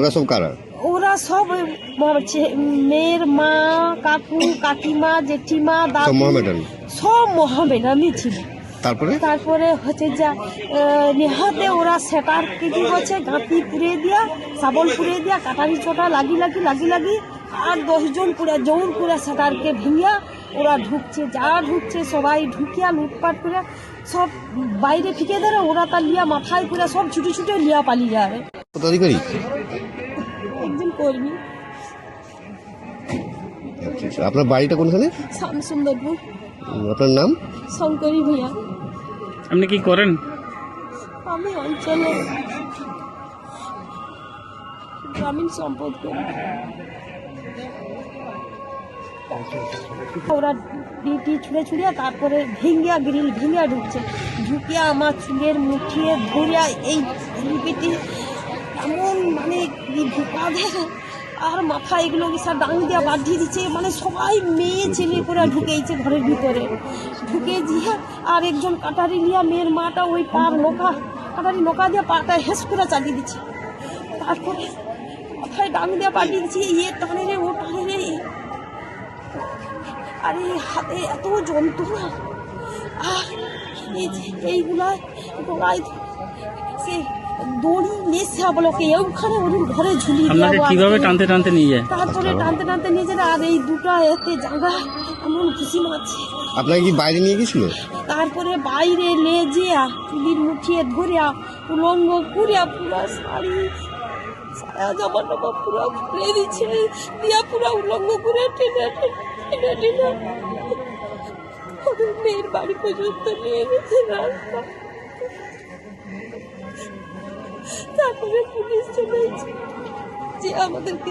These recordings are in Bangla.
ওরা সব কারা? ওরা সব মেয়ের মা কাকু কাকিমা জেঠিমা দাদু মোহামেডান? সব মহামেডানই ছিল তারপরে? তারপরে হচ্ছে যা নেহাতে ওরা সেটার কেটে হচ্ছে গাঁতি পুড়ে দিয়া শাবল পুড়ে দিয়া কাটারি চোটা লাগি লাগি লাগি লাগি আর দশজন পুরা জৌর পুরা সেটারকে ভেঙিয়া ওরা ঢুকছে যা ঢুকছে সবাই ঢুকিয়া লুটপাট করে সব বাইরে ফিকে দেয় ওরা তার লিয়া মাথায় পুরা সব ছুটে ছুটে লিয়া পালিয়ে যাবে আচ্ছা, আচ্ছা। আপনার বাড়িটা কোনখানে? শ্যামসুন্দরপুর আপনার নাম? শঙ্করী ভূঁইয়া আপনি কি করেন? আমি অঞ্চলে গ্রামীণ সম্পদ করি। ওরা ডিটি ছুঁড়ে ছুঁড়িয়া তারপরে ভেঙ্গিয়া গ্রিল ভেঙ্গিয়া ঢুকছে। ঢুকিয়া আমার চুলের মুঠিয়ে ধরিয়া এই লিপিটি এমন মানে ঢুকা দেয়। আর মাথা এগুলো সব ডাং দিয়া বাঁধিয়ে দিচ্ছে? মানে সবাই মেয়ে, ছেলে করে ঢুকেইছে ঘরের ভিতরে। ঢুকে দিয়ে আর একজন কাটারি লিয়া মেয়ের মাটা ওই পার নৌকা, কাটারি নৌকা দিয়ে পাটা হেস করে চালিয়ে দিচ্ছে। তারপরে মাথায় ডাং দিয়ে পাঠিয়ে দিচ্ছে ইয়ে টানে রে, ও টানে রে। আরে হাতে এত যন্ত্রণা। আর এই এইগুলা সে দড়ি নেশা বলকে ওখানে ওরকম ঘরে ঝুলিয়ে আপনাকে কীভাবে টানতে টানতে নিয়ে যায়? তারপরে টানতে টানতে নিয়ে যেতে আর এই দুটা এতে জায়গা এমন খুশি মারছে আপনাকে কি বাইরে নিয়ে গেছিল? তারপরে বাইরে লেজিয়া চুলির মুঠিয়ে ধরিয়া উলঙ্গ কুড়িয়া পুরা শাড়ি সায়া জামা টামা পুরা খুলে দিচ্ছে দিয়া পুরা উলঙ্গ করে টেনে টেনে টেনে টেনে। ওদের মেয়ের বাড়ি পর্যন্ত নিয়ে গেছে রাস্তা। তারপরে পুলিশ চলে যে আমাদেরকে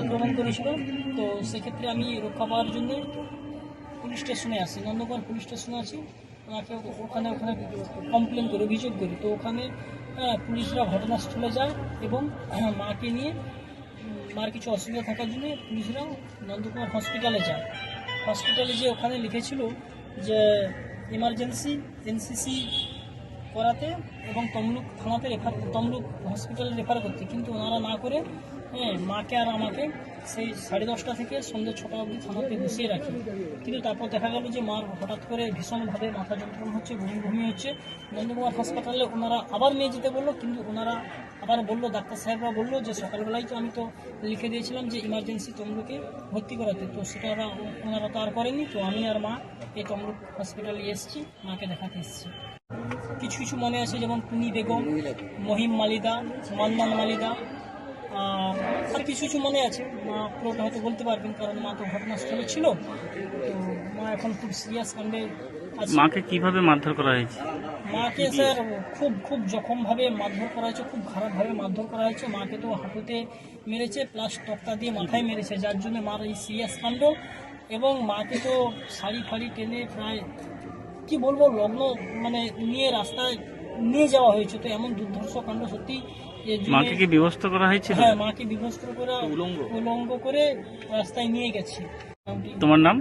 আক্রমণ করেছিল। তো সেক্ষেত্রে আমি রক্ষা পাওয়ার জন্য পুলিশ স্টেশনে আসি নন্দগর পুলিশ স্টেশনে আছি। ওনাকে ওখানে ওখানে কমপ্লেন করি অভিযোগ করি। তো ওখানে হ্যাঁ, পুলিশরা ঘটনাস্থলে যায় এবং মাকে নিয়ে মার কিছু অসুবিধা থাকার জন্য পুলিশরা নন্দকুমার হসপিটালে যায়। হসপিটালে যে ওখানে লিখেছিল যে ইমার্জেন্সি এনসিসি করাতে এবং তমলুক থানাতে রেফার তমলুক হসপিটালে রেফার করতে। কিন্তু ওনারা না করে হ্যাঁ মাকে আর আমাকে সেই সাড়ে দশটা থেকে সন্ধ্যে ছটা অবধি থানাতে বসিয়ে রাখি। কিন্তু তারপর দেখা গেল যে মার হঠাৎ করে ভীষণভাবে মাথা যন্ত্রণা হচ্ছে বমি বমি হচ্ছে। নন্দকুমার হাসপাতালে ওনারা আবার নিয়ে যেতে বলল, কিন্তু ওনারা আবার বলল, ডাক্তার সাহেবরা বলল যে সকালবেলায় তো আমি তো লিখে দিয়েছিলাম যে ইমার্জেন্সি তমলুকে ভর্তি করাতে। তো সেটা ওনারা তো আর করেনি তো আমি আর মা এই তমলুক হসপিটালে এসেছি, মাকে দেখাতে এসেছি। কিছু কিছু মনে আছে যেমন টুনি বেগম মহিম মালিদা মান্দান মালিদা আর কিছু কিছু মনে আছে। মা পুরোটা হয়তো বলতে পারবেন কারণ মা তো ঘটনাস্থলে ছিল। তো মা এখন খুব সিরিয়াস কাণ্ডে মাকে কীভাবে মারধর করা হয়েছে? মাকে স্যার খুব খুব জখমভাবে মারধর করা হয়েছে খুব খারাপভাবে মারধর করা হয়েছে। মাকে তো হাঁটুতে মেরেছে প্লাস তক্তা দিয়ে মাথায় মেরেছে যার জন্য মার এই সিরিয়াস কাণ্ড। এবং মাকে তো শাড়ি ফাড়ি টেনে প্রায় কি বলব লগ্ন মানে নিয়ে রাস্তায় নিয়ে যাওয়া হয়েছে। তো এমন দুর্ধর্ষ কাণ্ড সত্যি মাকে কি ব্যবস্থা করা হয়েছিল? হ্যাঁ মাকে বিভস্ত করে উলঙ্গ। উলঙ্গ করে রাস্তায় নিয়ে গেছি। তোমার নাম?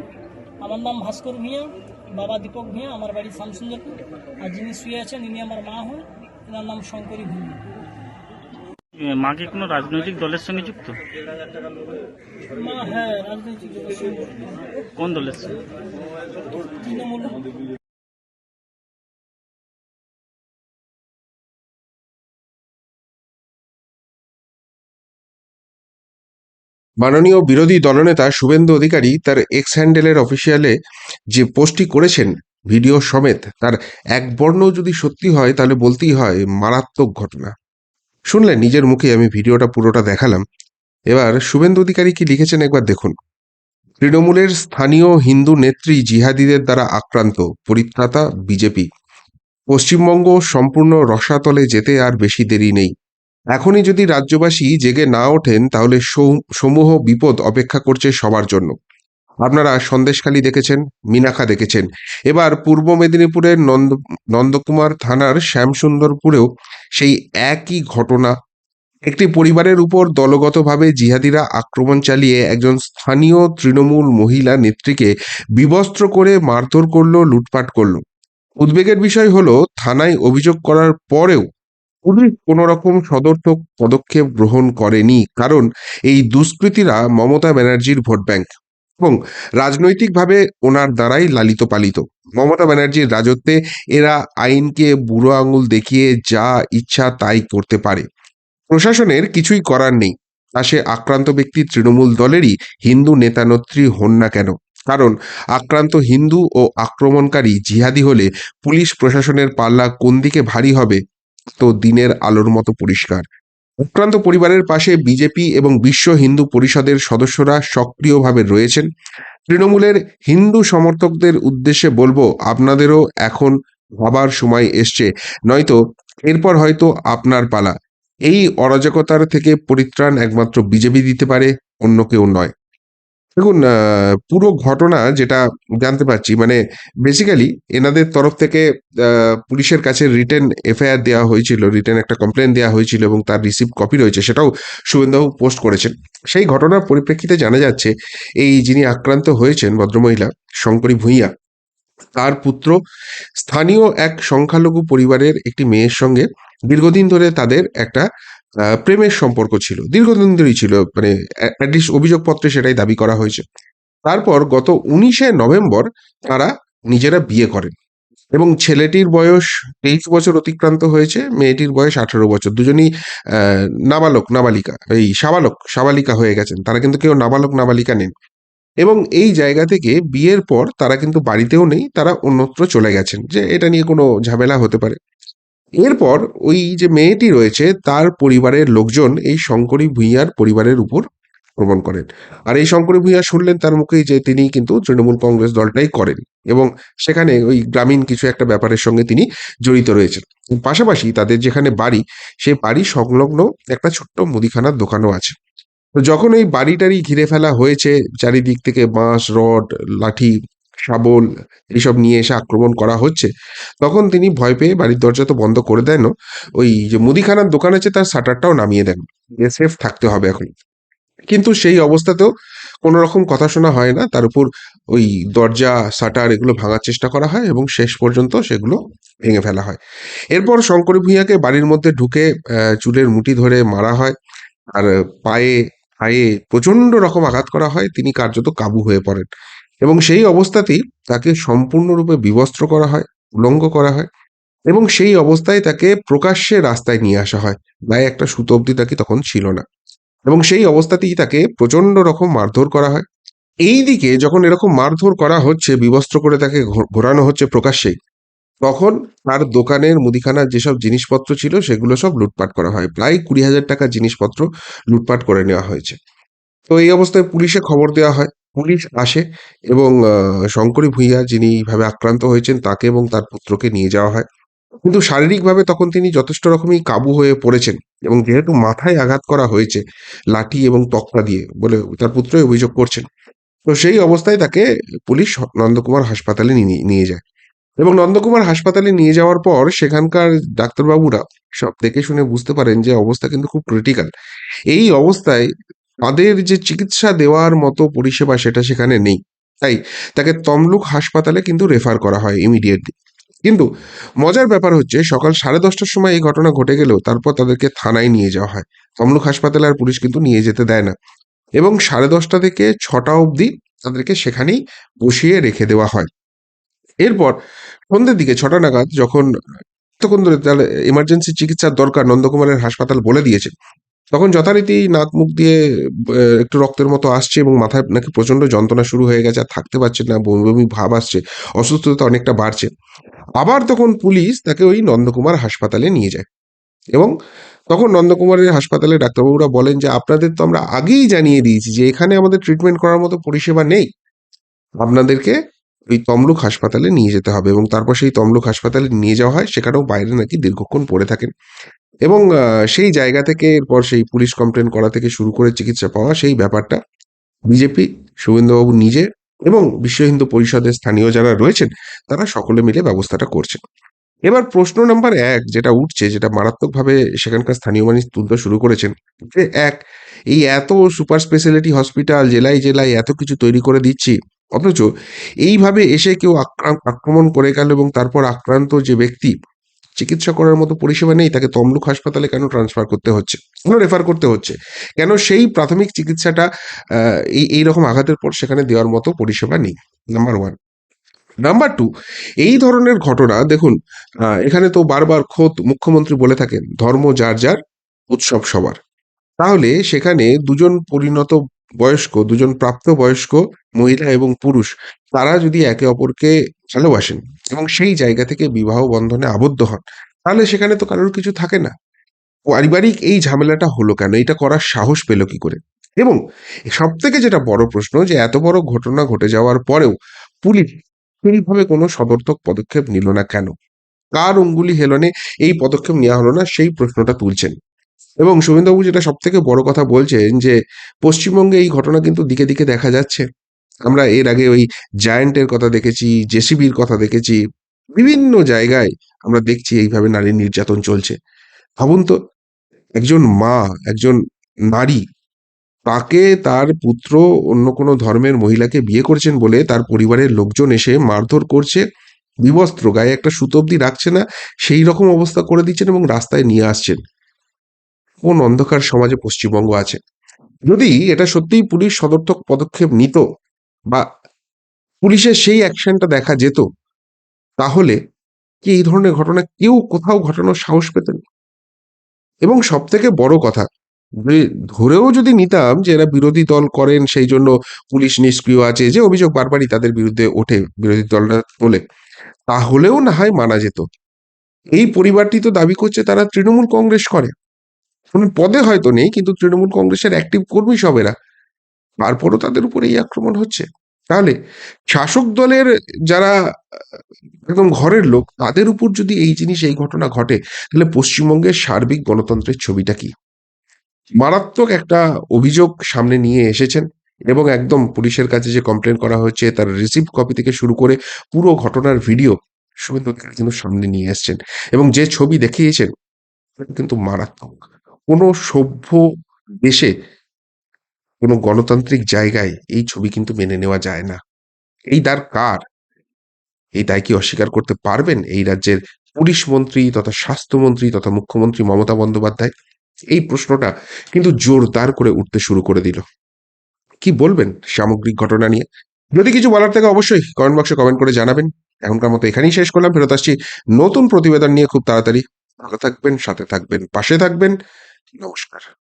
আমার নাম ভাস্কর ভূঁইয়া বাবা দীপক ভূঁইয়া আমার বাড়ি শামসুন্দরপুর আর যিনি শুয়ে আছেন ইনি আমার মা হন এনার নাম শঙ্করী ভূঁইয়া। মা কি কোনো রাজনৈতিক দলের সঙ্গে যুক্ত? মা হ্যাঁ রাজনৈতিক দলের সঙ্গে কোন দলের সঙ্গে? তৃণমূল। মাননীয় বিরোধী দলনেতা শুভেন্দু অধিকারী তার এক্স হ্যান্ডেলের অফিসিয়ালে যে পোস্টটি করেছেন, ভিডিও সমেত, তার এক বর্ণ যদি সত্যি হয়, তাহলে বলতেই হয় মারাত্মক ঘটনা। শুনলেন, নিজের মুখে আমি ভিডিওটা পুরোটা দেখালাম। এবার শুভেন্দু অধিকারী কি লিখেছেন একবার দেখুন। তৃণমূলের স্থানীয় হিন্দু নেত্রী জিহাদিদের দ্বারা আক্রান্ত, পরিত্রাতা, বিজেপি। পশ্চিমবঙ্গ সম্পূর্ণ রসাতলে যেতে আর বেশি দেরি নেই। এখনই যদি রাজ্যবাসী জেগে না ওঠেন, তাহলে সমূহ বিপদ অপেক্ষা করছে সবার জন্য। আপনারা সন্দেশখালী দেখেছেন মিনাখা দেখেছেন। এবার পূর্ব মেদিনীপুরের নন্দ, নন্দকুমার থানার শ্যামসুন্দরপুরেও সেই একই ঘটনা। একটি পরিবারের উপর দলগতভাবে জিহাদিরা আক্রমণ চালিয়ে একজন স্থানীয় তৃণমূল মহিলা নেত্রীকে বিবস্ত্র করে মারধর করল, লুটপাট করল। উদ্বেগের বিষয় হলো, থানায় অভিযোগ করার পরেও পুলিশ কোনো রকম সদর্থক পদক্ষেপ গ্রহণ করেনি, কারণ এই দুষ্কৃতীরা মমতা ব্যানার্জির ভোট ব্যাংক এবং রাজনৈতিকভাবে ওনার দ্বারাই লালিত পালিত। মমতা ব্যানার্জির রাজত্বে এরা আইনকে বুড়ো আঙুল দেখিয়ে যা ইচ্ছা তাই করতে পারে। প্রশাসনের কিছুই করার নেই। তা সে আক্রান্ত ব্যক্তি তৃণমূল দলেরই হিন্দু নেতানেত্রী হন না কেন? কারণ আক্রান্ত হিন্দু ও আক্রমণকারী জিহাদি হলে পুলিশ প্রশাসনের পাল্লা কোন দিকে ভারী হবে? তো দিনের আলোর মতো পরিষ্কার। আক্রান্ত পরিবারের পাশে বিজেপি এবং বিশ্ব হিন্দু পরিষদের সদস্যরা সক্রিয়ভাবে রয়েছেন। তৃণমূলের হিন্দু সমর্থকদের উদ্দেশ্যে বলব, আপনাদেরও এখন ভাবার সময় এসছে। নয়তো এরপর হয়তো আপনার পালা। এই অরাজকতার থেকে পরিত্রাণ একমাত্র বিজেপি দিতে পারে, অন্য কেউ নয়। দেখুন পুরো ঘটনা যেটা জানতে পারছি মানে বেসিক্যালি এনাদের তরফ থেকে পুলিশের কাছে রিটেন এফআইআর দেওয়া হয়েছিল রিটেন একটা কমপ্লেন দেওয়া হয়েছিল এবং তার রিসিভ কপি রয়েছে, সেটাও শুভেন্দুবাবু পোস্ট করেছেন। সেই ঘটনার পরিপ্রেক্ষিতে জানা যাচ্ছে, এই যিনি আক্রান্ত হয়েছেন ভদ্রমহিলা শঙ্করী ভূঁইয়া, তার পুত্র স্থানীয় এক সংখ্যালঘু পরিবারের একটি মেয়ের সঙ্গে দীর্ঘদিন ধরে তাদের একটা প্রেমের সম্পর্ক ছিল, দীর্ঘদিন ধরেই ছিল মানে অ্যাটলিস্ট অভিযোগপত্রে সেটাই দাবি করা হয়েছে। তারপর গত উনিশে নভেম্বর তারা নিজেরা বিয়ে করেন এবং ছেলেটির বয়স তেইশ বছর অতিক্রান্ত হয়েছে, মেয়েটির বয়স আঠারো বছর। দুজনই নাবালক, নাবালিকা, এই সাবালক, সাবালিকা হয়ে গেছেন। তারা কিন্তু কেউ নাবালক, নাবালিকা নেন এবং এই জায়গা থেকে বিয়ের পর তারা কিন্তু বাড়িতেও নেই, তারা অন্যত্র চলে গেছেন, যে এটা নিয়ে কোনো ঝামেলা হতে পারে। এরপর ওই যে মেয়েটি রয়েছে, তার পরিবারের লোকজন এই শঙ্করী ভূঁইয়ার পরিবারের উপর আক্রমণ করেন। আর এই শঙ্করী ভূঁইয়া শুনলেন তার মুখেই যে তিনি কিন্তু তৃণমূল কংগ্রেস দলটাই করেন এবং সেখানে ওই গ্রামীণ কিছু একটা ব্যাপারের সঙ্গে তিনি জড়িত রয়েছেন। পাশাপাশি তাদের যেখানে বাড়ি সেই বাড়ি সংলগ্ন একটা ছোট্ট মুদিখানার দোকানও আছে। তো যখন এই বাড়িটারি ঘিরে ফেলা হয়েছে, চারিদিক থেকে বাঁশ, রড, লাঠি শাবল এইসব নিয়ে এসে আক্রমণ করা হচ্ছে। তখন তিনি ভয় পেয়ে বাড়ির দরজা তো বন্ধ করে দেন ওই যে মুদিখানার দোকান আছে তার শাটারটাও নামিয়ে দেন। যে সেফ থাকতে হবে এখন। কিন্তু সেই অবস্থাতেও কোনো রকম কথা শোনা হয় না। তার উপর ওই দরজা, শাটার এগুলো ভাঙার চেষ্টা করা হয় এবং শেষ পর্যন্ত সেগুলো ভেঙে ফেলা হয়। এরপর শঙ্করী ভূঁইয়াকে বাড়ির মধ্যে ঢুকে চুলের মুঠি ধরে মারা হয়। আর পায়ে পায়ে প্রচণ্ড রকম আঘাত করা হয়। তিনি কার্যত কাবু হয়ে পড়েন। এবং সেই অবস্থাতেই তাকে সম্পূর্ণরূপে বিবস্ত্র করা হয়, উলঙ্গ করা হয় এবং সেই অবস্থায় তাকে প্রকাশ্যে রাস্তায় নিয়ে আসা হয়। গায়ে একটা সুতো অবধি তাকে তখন ছিল না। এবং সেই অবস্থাতেই তাকে প্রচণ্ড রকম মারধর করা হয়। এই দিকে যখন এরকম মারধর করা হচ্ছে, বিবস্ত্র করে তাকে ঘোরানো হচ্ছে প্রকাশ্যেই, তখন তার দোকানের মুদিখানার যেসব জিনিসপত্র ছিল, সেগুলো সব লুটপাট করা হয়। প্রায় কুড়ি হাজার টাকা জিনিসপত্র লুটপাট করে নেওয়া হয়েছে। তো এই অবস্থায় পুলিশে খবর দেওয়া হয় পুলিশ আসে এবং শঙ্করী ভূঁইয়া যিনি এইভাবে আক্রান্ত হয়েছেন তাকে এবং তার পুত্রকে নিয়ে যাওয়া হয়। কিন্তু শারীরিকভাবে তখন তিনি যথেষ্ট রকমই কাবু হয়ে পড়েছেন এবং যেহেতু মাথায় আঘাত করা হয়েছে লাঠি এবং তক্তা দিয়ে বলে তার পুত্রই অভিযোগ করছেন। তো সেই অবস্থায় তাকে পুলিশ নন্দকুমার হাসপাতালে নিয়ে যায়। এবং নন্দকুমার হাসপাতালে নিয়ে যাওয়ার পর সেখানকার ডাক্তারবাবুরা সব দেখে শুনে বুঝতে পারেন যে অবস্থা কিন্তু খুব ক্রিটিক্যাল এই অবস্থায় তাদের যে চিকিৎসা দেওয়ার মতো পরিষেবা সেটা সেখানে নেই। তাই তাকে তমলুক হাসপাতালে কিন্তু রেফার করা হয় ইমিডিয়েটলি কিন্তু মজার ব্যাপার হচ্ছে, সকাল সাড়ে দশটার সময় এই ঘটনা ঘটে গেলেও তারপর তাদেরকে থানায় নিয়ে যাওয়া হয়। তমলুক হাসপাতালে আর পুলিশ কিন্তু নিয়ে যেতে দেয় না। এবং সাড়ে দশটা থেকে ছটা অবধি তাদেরকে সেখানেই বসিয়ে রেখে দেওয়া হয়। এরপর সন্ধ্যের দিকে ছটা নাগাদ যখন তখন এমার্জেন্সি চিকিৎসার দরকার নন্দকুমারের হাসপাতাল বলে দিয়েছে তখন যথারীতি নাক মুখ দিয়ে একটু রক্তের মতো আসছে এবং মাথায় নাকি প্রচণ্ড যন্ত্রণা শুরু হয়ে গেছে, আর থাকতে পারছে না, বমি বমি ভাব আসছে, অসুস্থতা অনেকটা বাড়ছে। আবার তখন পুলিশ তাকে ওই নন্দকুমার হাসপাতালে নিয়ে যায় এবং তখন নন্দকুমারের হাসপাতালে ডাক্তারবাবুরা বলেন যে, আপনাদের তো আমরা আগেই জানিয়ে দিয়েছি যে এখানে আমাদের ট্রিটমেন্ট করার মতো পরিষেবা নেই। আপনাদেরকে ওই তমলুক হাসপাতালে নিয়ে যেতে হবে এবং তারপর সেই তমলুক হাসপাতালে নিয়ে যাওয়া হয়। সেখানেও বাইরে নাকি দীর্ঘক্ষণ পড়ে থাকেন। এবং সেই জায়গা থেকে এরপর সেই পুলিশ কমপ্লেন করা থেকে শুরু করে চিকিৎসা পাওয়া সেই ব্যাপারটা বিজেপি শুভেন্দুবাবু নিজে এবং বিশ্ব হিন্দু পরিষদের স্থানীয় যারা রয়েছেন, তারা সকলে মিলে ব্যবস্থাটা করছেন। এবার প্রশ্ন নাম্বার এক যেটা উঠছে, যেটা মারাত্মকভাবে সেখানকার স্থানীয় মানুষ তুলতে শুরু করেছেন, যে এক, এই এত সুপার স্পেশালিটি হসপিটাল, জেলায় জেলায় এত কিছু তৈরি করে দিচ্ছি, অথচ এইভাবে এসে কেউ আক্রা- আক্রমণ করে গেল এবং তারপর আক্রান্ত যে ব্যক্তি চিকিৎসা করার মতো পরিষেবা নেই, তাকে তমলুক হাসপাতালে কেন ট্রান্সফার করতে হচ্ছে? কেন রেফার করতে হচ্ছে? কেন সেই প্রাথমিক চিকিৎসাটা এই এইরকম আঘাতের পর সেখানে দেওয়ার মতো পরিষেবা নেই? নাম্বার ওয়ান নাম্বার টু এই ধরনের ঘটনা, দেখুন এখানে তো বারবার খোদ মুখ্যমন্ত্রী বলে থাকেন, ধর্ম যার যার, উৎসব সবার। তাহলে সেখানে দুজন পরিণত বয়স্ক, দুজন প্রাপ্ত বয়স্ক মহিলা এবং পুরুষ, তারা যদি একে অপরকে ভালোবাসেন এবং সেই জায়গা থেকে বিবাহ বন্ধনে আবদ্ধ হন, তাহলে সেখানে তো কারোর কিছু থাকে না। পারিবারিক এই ঝামেলাটা হলো কেন? এটা করার সাহস পেল কি করে? এবং সব থেকে যেটা বড় প্রশ্ন যে, এত বড় ঘটনা ঘটে যাওয়ার পরেও পুলিশ সেইভাবে কোনো সদর্থক পদক্ষেপ নিল না কেন? কার অঙ্গুলি হেলনে এই পদক্ষেপ নেওয়া হলো না? সেই প্রশ্নটা তুলছেন। এবং শুভেন্দুবাবু যেটা সব থেকে বড় কথা বলছেন যে, পশ্চিমবঙ্গে এই ঘটনা কিন্তু দিকে দিকে দেখা যাচ্ছে। আমরা এর আগে ওই জায়ান্টের কথা দেখেছি, জেসিবির কথা দেখেছি, বিভিন্ন জায়গায় আমরা দেখছি এইভাবে নারী নির্যাতন চলছে। ভাবুন তো, একজন মা, একজন নারী, তাকে তার পুত্র অন্য কোনো ধর্মের মহিলাকে বিয়ে করেছেন বলে তার পরিবারের লোকজন এসে মারধর করছে, বিবস্ত্র, গায়ে একটা সুতো রাখছে না, সেই রকম অবস্থা করে দিচ্ছেন এবং রাস্তায় নিয়ে আসছেন। কোন অন্ধকার সমাজে পশ্চিমবঙ্গ আছে? যদি এটা সত্যিই পুলিশ সদর্থক পদক্ষেপ নিত বা পুলিশের সেই অ্যাকশনটা দেখা যেত, তাহলে কি এই ধরনের ঘটনা কেউ কোথাও ঘটানোর সাহস পেতেন? এবং সব থেকে বড় কথা ধরেও যদি নিতাম যে এরা বিরোধী দল করেন সেই জন্য পুলিশ নিষ্ক্রিয় আছে, যে অভিযোগ বারবারই তাদের বিরুদ্ধে ওঠে বিরোধী দলরা বলে, তাহলেও না হয় মানা যেত। এই পরিবারটি তো দাবি করছে তারা তৃণমূল কংগ্রেস করে। কোনো পদে হয়তো নেই, কিন্তু তৃণমূল কংগ্রেসের অ্যাক্টিভ কর্মী সব এরা তারপরও তাদের উপর এই আক্রমণ হচ্ছে। তাহলে শাসক দলের যারা, একদম ঘরের লোক, তাদের উপর যদি এই জিনিস, এই ঘটনা ঘটে, তাহলে পশ্চিমবঙ্গের সার্বিক গণতন্ত্রের ছবিটা কি? মারাত্মক একটা অভিযোগ সামনে নিয়ে এসেছেন এবং একদম পুলিশের কাছে যে কমপ্লেন করা হয়েছে তার রিসিভ কপি থেকে শুরু করে পুরো ঘটনার ভিডিও শুভেন্দু অধিকারী কিন্তু সামনে নিয়ে এসছেন। এবং যে ছবি দেখিয়েছেন কিন্তু মারাত্মক। কোনো সভ্য দেশে কোনো গণতান্ত্রিক জায়গায় এই ছবি কিন্তু মেনে নেওয়া যায় না। এই দার কার? এই দায় কি অস্বীকার করতে পারবেন? এই রাজ্যের পুলিশ মন্ত্রী তথা স্বাস্থ্যমন্ত্রী তথা মুখ্যমন্ত্রী মমতা বন্দ্যোপাধ্যায়? এই প্রশ্নটা কিন্তু জোরদার করে উঠতে শুরু করে দিল। কি বলবেন সামগ্রিক ঘটনা নিয়ে? যদি কিছু বলার থাকে অবশ্যই কমেন্ট বক্সে কমেন্ট করে জানাবেন। এখনকার মতো এখানেই শেষ করলাম। ফেরত আসছি নতুন প্রতিবেদন নিয়ে খুব তাড়াতাড়ি। ভালো থাকবেন, সাথে থাকবেন, পাশে থাকবেন। नमस्कार